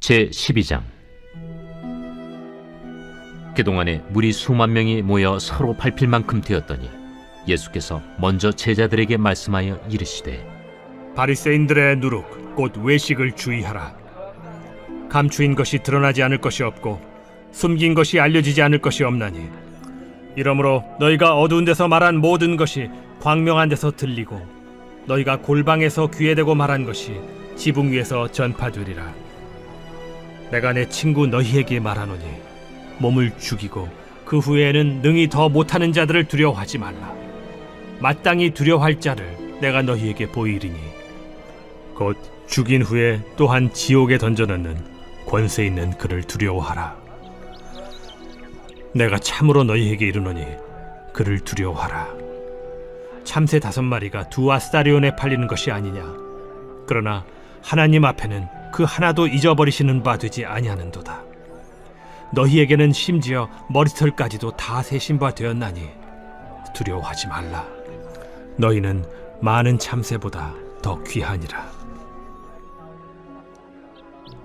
제 12장 그동안에 무리 수만 명이 모여 서로 밟힐 만큼 되었더니 예수께서 먼저 제자들에게 말씀하여 이르시되 바리새인들의 누룩 곧 외식을 주의하라. 감추인 것이 드러나지 않을 것이 없고 숨긴 것이 알려지지 않을 것이 없나니 이러므로 너희가 어두운 데서 말한 모든 것이 광명한 데서 들리고 너희가 골방에서 귀에 대고 말한 것이 지붕 위에서 전파되리라. 내가 내 친구 너희에게 말하노니 몸을 죽이고 그 후에는 능히 더 못하는 자들을 두려워하지 말라. 마땅히 두려워할 자를 내가 너희에게 보이리니 곧 죽인 후에 또한 지옥에 던져넣는 권세 있는 그를 두려워하라. 내가 참으로 너희에게 이르노니 그를 두려워하라. 참새 다섯 마리가 두 아스타리온에 팔리는 것이 아니냐. 그러나 하나님 앞에는 그 하나도 잊어버리시는 바 되지 아니하는도다. 너희에게는 심지어 머리털까지도 다 세신 바 되었나니 두려워하지 말라. 너희는 많은 참새보다 더 귀하니라.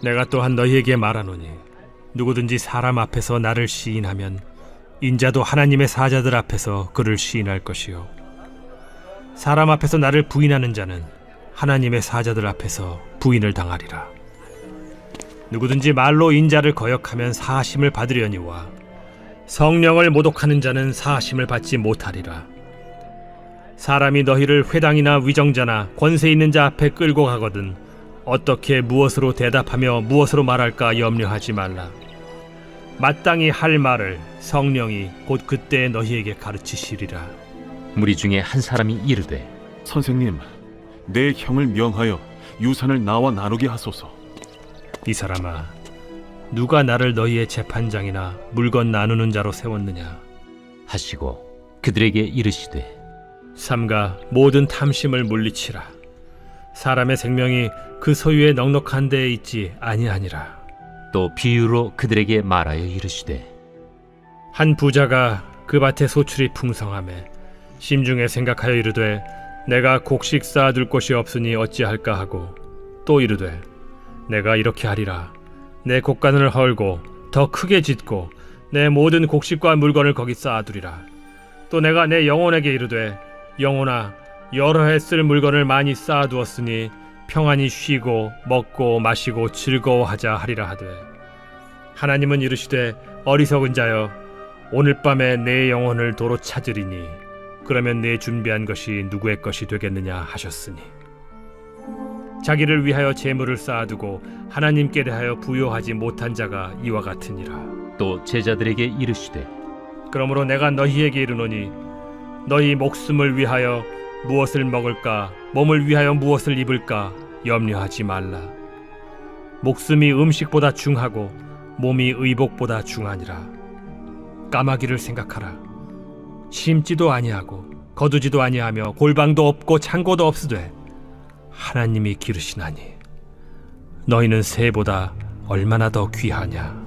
내가 또한 너희에게 말하노니 누구든지 사람 앞에서 나를 시인하면 인자도 하나님의 사자들 앞에서 그를 시인할 것이요 사람 앞에서 나를 부인하는 자는 하나님의 사자들 앞에서 부인을 당하리라. 누구든지 말로 인자를 거역하면 사하심을 받으려니와 성령을 모독하는 자는 사하심을 받지 못하리라. 사람이 너희를 회당이나 위정자나 권세 있는 자 앞에 끌고 가거든 어떻게 무엇으로 대답하며 무엇으로 말할까 염려하지 말라. 마땅히 할 말을 성령이 곧 그때 너희에게 가르치시리라. 무리 중에 한 사람이 이르되 선생님, 내 형을 명하여 유산을 나와 나누게 하소서. 이 사람아, 누가 나를 너희의 재판장이나 물건 나누는 자로 세웠느냐? 하시고 그들에게 이르시되 삼가 모든 탐심을 물리치라. 사람의 생명이 그 소유의 넉넉한 데에 있지 아니하니라. 또 비유로 그들에게 말하여 이르시되 한 부자가 그 밭에 소출이 풍성함에 심중에 생각하여 이르되 내가 곡식 쌓아둘 곳이 없으니 어찌할까 하고 또 이르되 내가 이렇게 하리라 내 곡간을 헐고 더 크게 짓고 내 모든 곡식과 물건을 거기 쌓아두리라 또 내가 내 영혼에게 이르되 영혼아 여러 해 쓸 물건을 많이 쌓아두었으니 평안히 쉬고 먹고 마시고 즐거워하자 하리라 하되 하나님은 이르시되 어리석은 자여 오늘 밤에 내 영혼을 도로 찾으리니 그러면 내 준비한 것이 누구의 것이 되겠느냐 하셨으니. 자기를 위하여 재물을 쌓아두고 하나님께 대하여 부요하지 못한 자가 이와 같으니라. 또 제자들에게 이르시되 그러므로 내가 너희에게 이르노니 너희 목숨을 위하여 무엇을 먹을까? 몸을 위하여 무엇을 입을까? 염려하지 말라. 목숨이 음식보다 중하고 몸이 의복보다 중하니라. 까마귀를 생각하라. 심지도 아니하고 거두지도 아니하며 골방도 없고 창고도 없으되 하나님이 기르시나니 너희는 새보다 얼마나 더 귀하냐?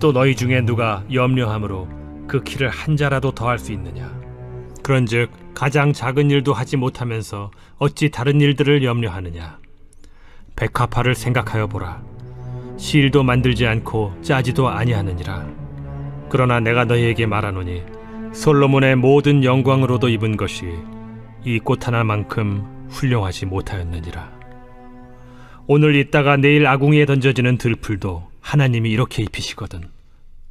또 너희 중에 누가 염려함으로 그 키를 한 자라도 더할 수 있느냐 그런즉 가장 작은 일도 하지 못하면서 어찌 다른 일들을 염려하느냐? 백합화를 생각하여 보라. 실도 만들지 않고 짜지도 아니하느니라. 그러나 내가 너희에게 말하노니 솔로몬의 모든 영광으로도 입은 것이 이 꽃 하나만큼 훌륭하지 못하였느니라. 오늘 있다가 내일 아궁이에 던져지는 들풀도 하나님이 이렇게 입히시거든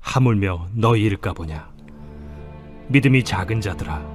하물며 너희일까 보냐? 믿음이 작은 자들아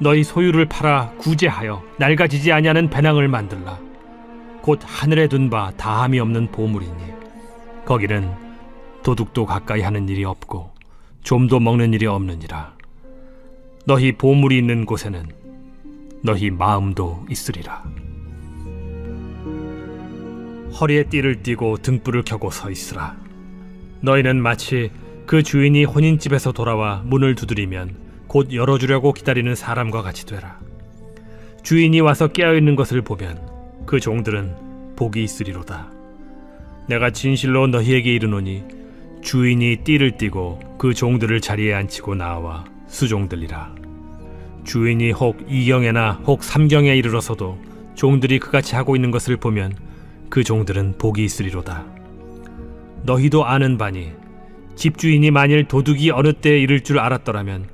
너희 소유를 팔아 구제하여 낡아지지 아니하는 배낭을 만들라 곧 하늘에 둔 바 다함이 없는 보물이니 거기는 도둑도 가까이 하는 일이 없고 좀도 먹는 일이 없느니라. 너희 보물이 있는 곳에는 너희 마음도 있으리라. 허리에 띠를 띠고 등불을 켜고 서 있으라. 너희는 마치 그 주인이 혼인집에서 돌아와 문을 두드리면 곧 열어주려고 기다리는 사람과 같이 되라. 주인이 와서 깨어 있는 것을 보면 그 종들은 복이 있으리로다. 내가 진실로 너희에게 이르노니 주인이 띠를 띠고 그 종들을 자리에 앉히고 나와 수종들리라. 주인이 혹 이경에나 혹 삼경에 이르러서도 종들이 그같이 하고 있는 것을 보면 그 종들은 복이 있으리로다. 너희도 아는 바니 집주인이 만일 도둑이 어느 때에 이를 줄 알았더라면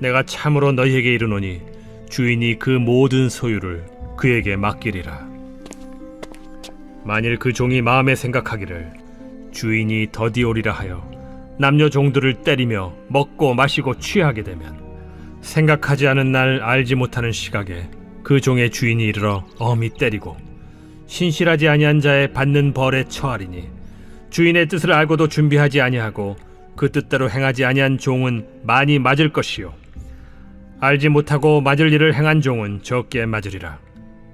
내가 참으로 너희에게 이르노니 주인이 그 모든 소유를 그에게 맡기리라. 만일 그 종이 마음에 생각하기를 주인이 더디오리라 하여 남녀 종들을 때리며 먹고 마시고 취하게 되면 생각하지 않은 날 알지 못하는 시각에 그 종의 주인이 이르러 엄히 때리고 신실하지 아니한 자의 받는 벌에 처하리니 주인의 뜻을 알고도 준비하지 아니하고 그 뜻대로 행하지 아니한 종은 많이 맞을 것이요 알지 못하고 맞을 일을 행한 종은 적게 맞으리라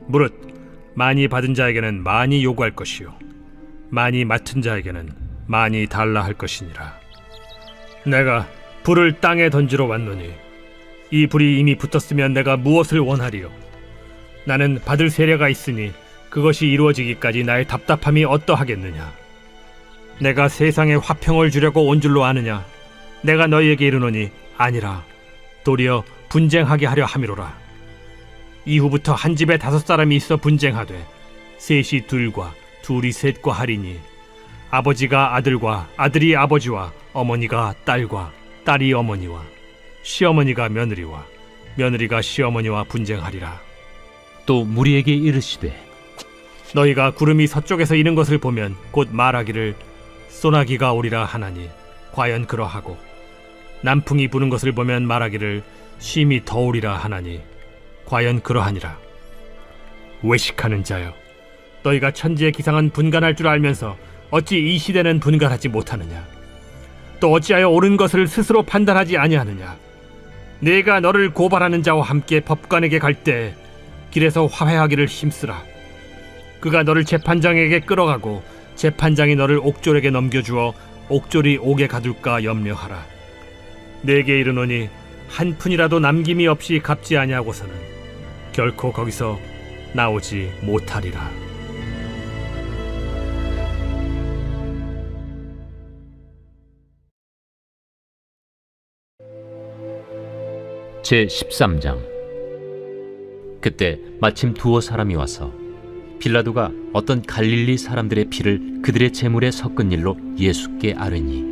무릇 많이 받은 자에게는 많이 요구할 것이요 많이 맡은 자에게는 많이 달라 할 것이니라 내가 불을 땅에 던지러 왔노니 이 불이 이미 붙었으면 내가 무엇을 원하리요? 나는 받을 세례가 있으니 그것이 이루어지기까지 나의 답답함이 어떠하겠느냐? 내가 세상에 화평을 주려고 온 줄로 아느냐? 내가 너희에게 이르노니 아니라 도리어 분쟁하게 하려 함이로라. 이후부터 한 집에 다섯 사람이 있어 분쟁하되 셋이 둘과 둘이 셋과 하리니 아버지가 아들과 아들이 아버지와 어머니가 딸과 딸이 어머니와 시어머니가 며느리와 며느리가 시어머니와 분쟁하리라. 또 무리에게 이르시되 너희가 구름이 서쪽에서 이는 것을 보면 곧 말하기를 소나기가 오리라 하나니 과연 그러하고 남풍이 부는 것을 보면 말하기를 심히 더우리라 하나니 과연 그러하니라. 외식하는 자여 너희가 천지의 기상은 분간할 줄 알면서 어찌 이 시대는 분간하지 못하느냐? 또 어찌하여 옳은 것을 스스로 판단하지 아니하느냐? 내가 너를 고발하는 자와 함께 법관에게 갈 때 길에서 화해하기를 힘쓰라. 그가 너를 재판장에게 끌어가고 재판장이 너를 옥졸에게 넘겨주어 옥졸이 옥에 가둘까 염려하라. 내게 이르노니 한 푼이라도 남김이 없이 갚지 아니하고서는 결코 거기서 나오지 못하리라. 제 13장 그때 마침 두어 사람이 와서 빌라도가 어떤 갈릴리 사람들의 피를 그들의 제물에 섞은 일로 예수께 아뢰니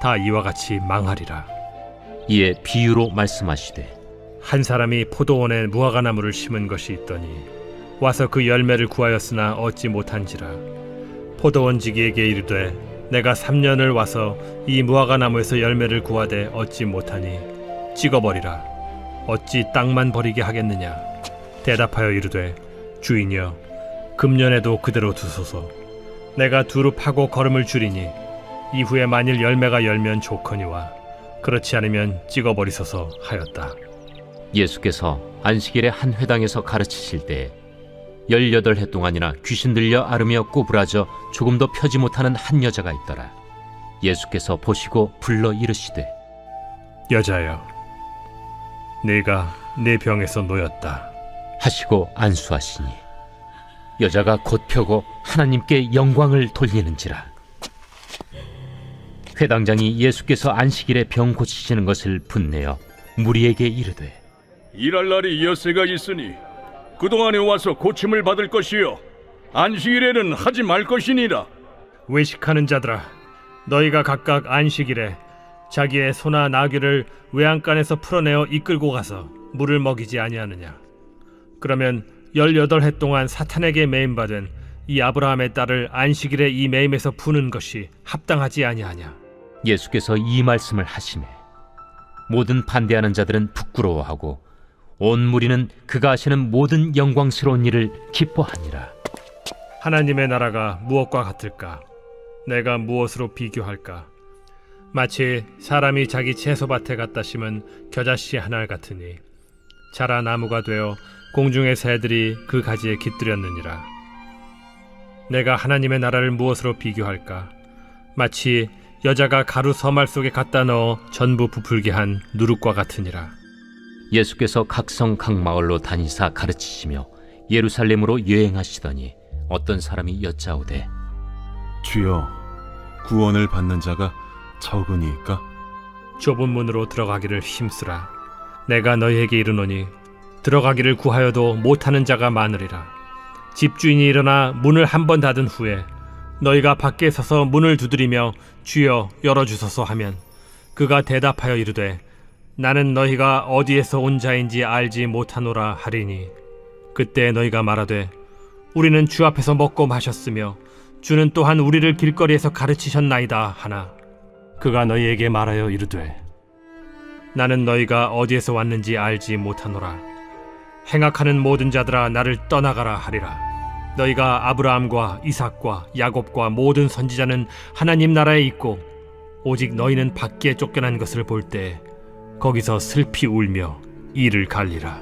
다 이와 같이 망하리라. 이에 비유로 말씀하시되 한 사람이 포도원에 무화과 나무를 심은 것이 있더니 와서 그 열매를 구하였으나 얻지 못한지라. 포도원지기에게 이르되 내가 3년을 와서 이 무화과 나무에서 열매를 구하되 얻지 못하니 찍어버리라. 어찌 땅만 버리게 하겠느냐? 대답하여 이르되 주인이여 금년에도 그대로 두소서. 내가 두루 파고 걸음을 줄이니 이후에 만일 열매가 열면 좋거니와 그렇지 않으면 찍어버리소서 하였다. 예수께서 안식일에 한 회당에서 가르치실 때에 열여덟 해 동안이나 귀신 들려 앓으며 꼬부라져 조금도 펴지 못하는 한 여자가 있더라. 예수께서 보시고 불러 이르시되 여자여, 네가 내 병에서 놓였다. 하시고 안수하시니 여자가 곧 펴고 하나님께 영광을 돌리는지라 회당장이 예수께서 안식일에 병 고치시는 것을 분내어 무리에게 이르되 일할 날이 엿새가 있으니 그동안에 와서 고침을 받을 것이요 안식일에는 하지 말 것이니라 외식하는 자들아, 너희가 각각 안식일에 자기의 소나 나귀를 외양간에서 풀어내어 이끌고 가서 물을 먹이지 아니하느냐? 그러면 열여덟 해 동안 사탄에게 매임받은 이 아브라함의 딸을 안식일에 이 매임에서 푸는 것이 합당하지 아니하냐? 예수께서 이 말씀을 하시매 모든 반대하는 자들은 부끄러워하고 온 무리는 그가 하시는 모든 영광스러운 일을 기뻐하니라 하나님의 나라가 무엇과 같을까? 내가 무엇으로 비교할까? 마치 사람이 자기 채소밭에 갖다 심은 겨자씨 하나 같으니 자라 나무가 되어 공중의 새들이 그 가지에 깃들였느니라. 내가 하나님의 나라를 무엇으로 비교할까? 마치 여자가 가루 서말 속에 갖다 넣어 전부 부풀게 한 누룩과 같으니라. 예수께서 각성 각 마을로 다니사 가르치시며 예루살렘으로 여행하시더니 어떤 사람이 여짜오되 주여 구원을 받는 자가 적으니까 좁은 문으로 들어가기를 힘쓰라. 내가 너희에게 이르노니 들어가기를 구하여도 못하는 자가 많으리라. 집주인이 일어나 문을 한 번 닫은 후에 너희가 밖에 서서 문을 두드리며 주여 열어주소서 하면 그가 대답하여 이르되 나는 너희가 어디에서 온 자인지 알지 못하노라 하리니 그때 너희가 말하되 우리는 주 앞에서 먹고 마셨으며 주는 또한 우리를 길거리에서 가르치셨나이다 하나. 그가 너희에게 말하여 이르되 나는 너희가 어디에서 왔는지 알지 못하노라. 행악하는 모든 자들아 나를 떠나가라 하리라 너희가 아브라함과 이삭과 야곱과 모든 선지자는 하나님 나라에 있고 오직 너희는 밖에 쫓겨난 것을 볼 때 거기서 슬피 울며 이를 갈리라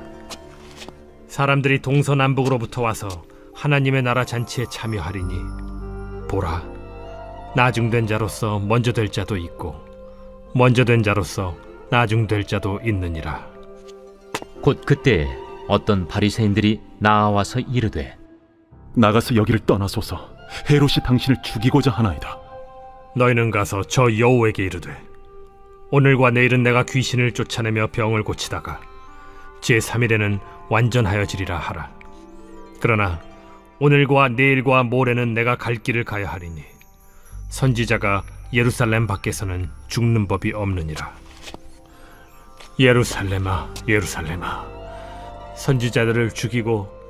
사람들이 동서남북으로부터 와서 하나님의 나라 잔치에 참여하리니 보라 나중된 자로서 먼저 될 자도 있고 먼저 된 자로서 나중될 자도 있느니라. 곧 그때 어떤 바리새인들이 나와서 이르되 나가서 여기를 떠나소서 헤롯이 당신을 죽이고자 하나이다 너희는 가서 저 여호에게 이르되 오늘과 내일은 내가 귀신을 쫓아내며 병을 고치다가 제 3일에는 완전하여지리라 하라. 그러나 오늘과 내일과 모레는 내가 갈 길을 가야 하리니 선지자가 예루살렘 밖에서는 죽는 법이 없느니라. 예루살렘아, 예루살렘아, 선지자들을 죽이고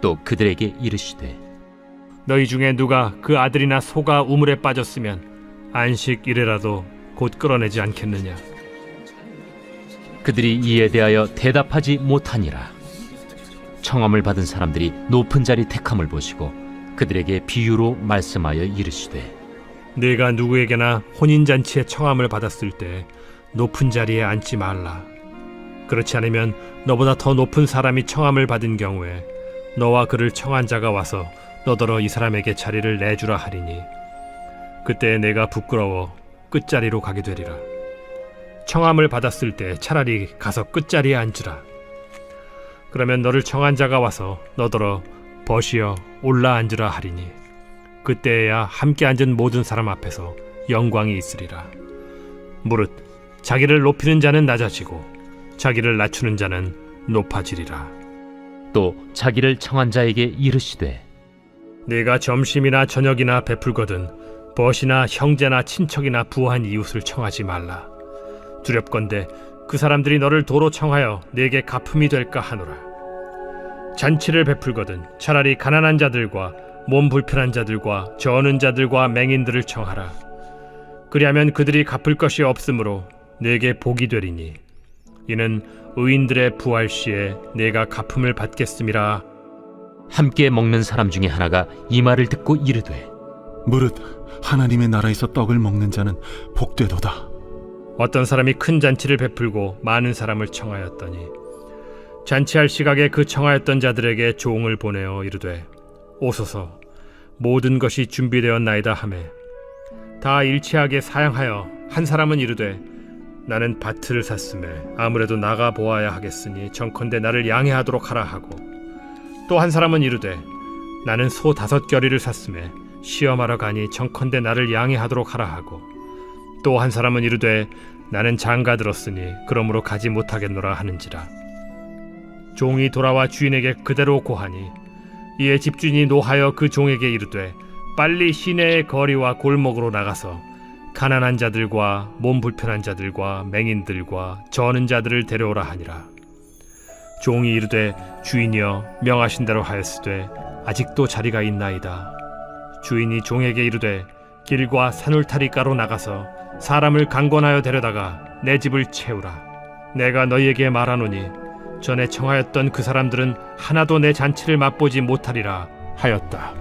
또 그들에게 이르시되 너희 중에 누가 그 아들이나 소가 우물에 빠졌으면 안식일에라도 곧 끌어내지 않겠느냐. 그들이 이에 대하여 대답하지 못하니라. 청함을 받은 사람들이 높은 자리 택함을 보시고 그들에게 비유로 말씀하여 이르시되 네가 누구에게나 혼인 잔치에 청함을 받았을 때 높은 자리에 앉지 말라. 그렇지 않으면 너보다 더 높은 사람이 청함을 받은 경우에 너와 그를 청한 자가 와서 너더러 이 사람에게 자리를 내주라 하리니 그때 내가 부끄러워 끝자리로 가게 되리라. 청함을 받았을 때 차라리 가서 끝자리에 앉으라. 그러면 너를 청한 자가 와서 너더러 벗이여 올라 앉으라 하리니 그때야 함께 앉은 모든 사람 앞에서 영광이 있으리라. 무릇 자기를 높이는 자는 낮아지고 자기를 낮추는 자는 높아지리라. 또 자기를 청한 자에게 이르시되 네가 점심이나 저녁이나 베풀거든 벗이나 형제나 친척이나 부한 이웃을 청하지 말라. 두렵건대 그 사람들이 너를 도로 청하여 네게 가품이 될까 하노라. 잔치를 베풀거든 차라리 가난한 자들과 몸 불편한 자들과 저는 자들과 맹인들을 청하라. 그리하면 그들이 갚을 것이 없으므로 네게 복이 되리니 이는 의인들의 부활 시에 내가 가품을 받겠음이라. 함께 먹는 사람 중에 하나가 이 말을 듣고 이르되 무릇 하나님의 나라에서 떡을 먹는 자는 복되도다. 어떤 사람이 큰 잔치를 베풀고 많은 사람을 청하였더니 잔치할 시각에 그 청하였던 자들에게 종을 보내어 이르되 오소서 모든 것이 준비되었나이다 하매 다 일치하게 사양하여 한 사람은 이르되 나는 밭을 샀음에 아무래도 나가 보아야 하겠으니 정컨대 나를 양해하도록 하라 하고 또 한 사람은 이르되 나는 소 다섯 겨리를 샀음에 시험하러 가니 정컨대 나를 양해하도록 하라 하고 또 한 사람은 이르되 나는 장가 들었으니 그러므로 가지 못하겠노라 하는지라. 종이 돌아와 주인에게 그대로 고하니 이에 집주인이 노하여 그 종에게 이르되 빨리 시내의 거리와 골목으로 나가서 가난한 자들과 몸 불편한 자들과 맹인들과 저는 자들을 데려오라 하니라 종이 이르되 주인이여 명하신 대로 하였으되 아직도 자리가 있나이다 주인이 종에게 이르되 길과 산울타리가로 나가서 사람을 강권하여 데려다가 내 집을 채우라. 내가 너희에게 말하노니 전에 청하였던 그 사람들은 하나도 내 잔치를 맛보지 못하리라 하였다.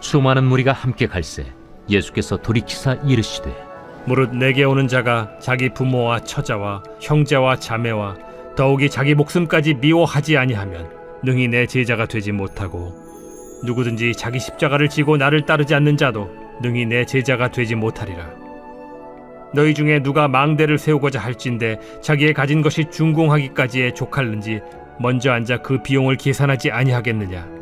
수많은 무리가 함께 갈새 예수께서 돌이키사 이르시되 무릇 내게 오는 자가 자기 부모와 처자와 형제와 자매와 더욱이 자기 목숨까지 미워하지 아니하면 능히 내 제자가 되지 못하고 누구든지 자기 십자가를 지고 나를 따르지 않는 자도 능히 내 제자가 되지 못하리라. 너희 중에 누가 망대를 세우고자 할진대 자기의 가진 것이 준공하기까지에 족할는지 먼저 앉아 그 비용을 계산하지 아니하겠느냐.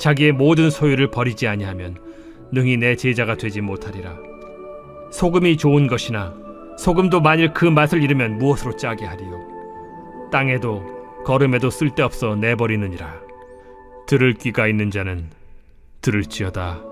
자기의 모든 소유를 버리지 아니하면 능히 내 제자가 되지 못하리라. 소금이 좋은 것이나 소금도 만일 그 맛을 잃으면 무엇으로 짜게 하리요? 땅에도 걸음에도 쓸데없어 내버리느니라. 들을 귀가 있는 자는 들을지어다.